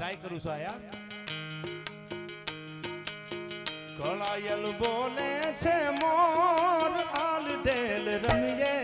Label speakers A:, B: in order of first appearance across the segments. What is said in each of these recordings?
A: Try કરું છું આયા કળાયલ બોલે છે મોર આલ ડેલ રમીએ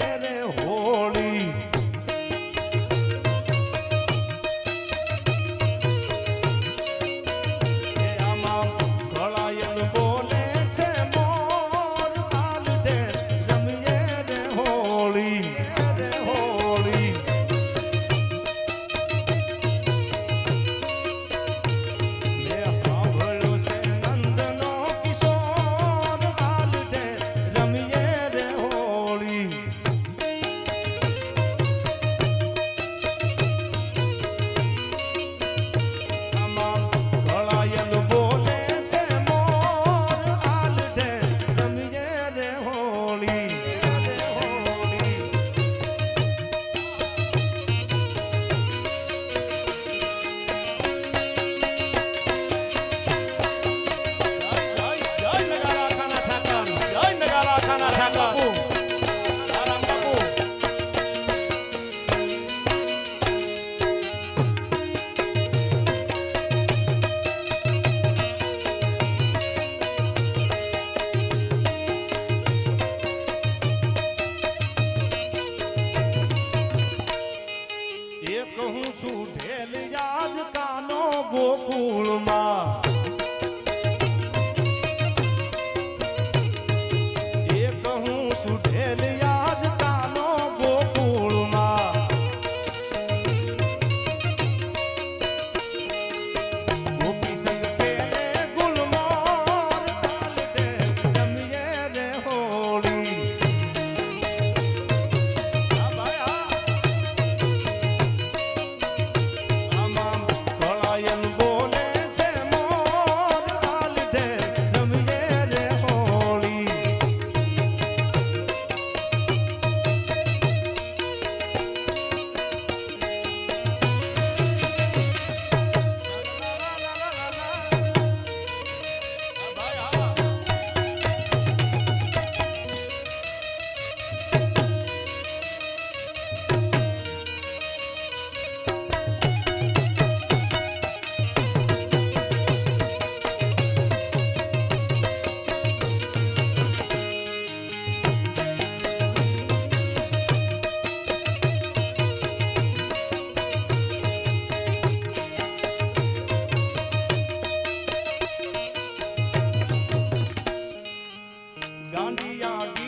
A: Gandhi Yagi.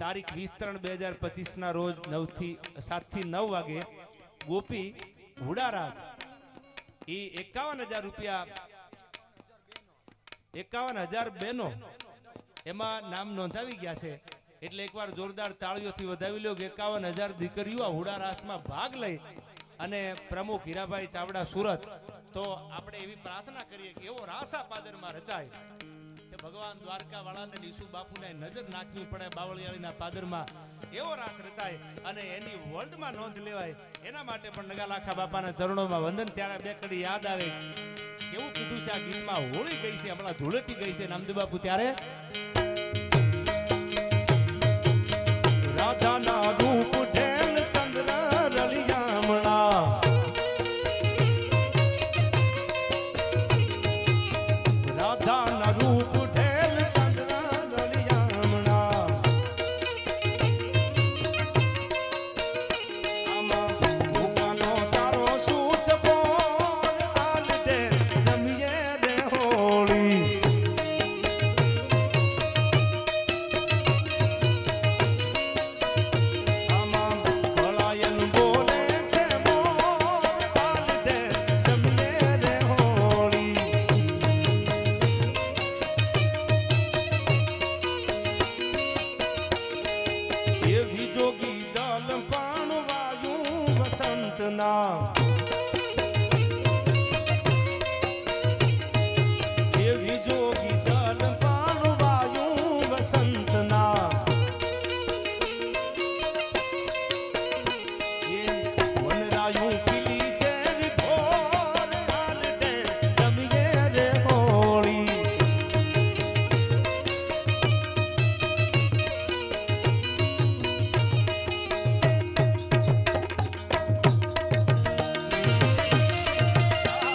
A: તારીખ વીસ ત્રણ બે હજાર પચીસ ના રોજ નવથી સાતથી નવ વાગે ગોપી હુડારાસ, એ એકાવન હજાર રૂપિયા, એકાવન હજાર બેનો એમાં નામ નોંધાવી ગયા છે. એટલે એકવાર જોરદાર તાળીઓથી વધાવી લો કે એકાવન હજાર દીકરીઓ આ હુડારાસમાં ભાગ લઈ અને પ્રમુખ હીરાભાઈ ચાવડા સુરત. તો આપણે એવી પ્રાર્થના કરીએ કે એવો રાસા પાદરમાં રચાય. ભગવાન દ્વારકા વાળાને ઈસુ બાપુને નજર નાખવી પડે બાવળિયાળીના પાદરમાં. એવો રાસ રચાય અને એની વર્લ્ડમાં નોંધ લેવાય. એના માટે પણ નગાલાખા બાપાના ચરણોમાં વંદન ત્યારે બે કડી યાદ આવે. એવું કીધું છે આ ગીતમાં? હોળી ગઈ છે, હમણાં ધૂળેટી ગઈ છે, નામદેવ બાપુ, ત્યારે? રાધાના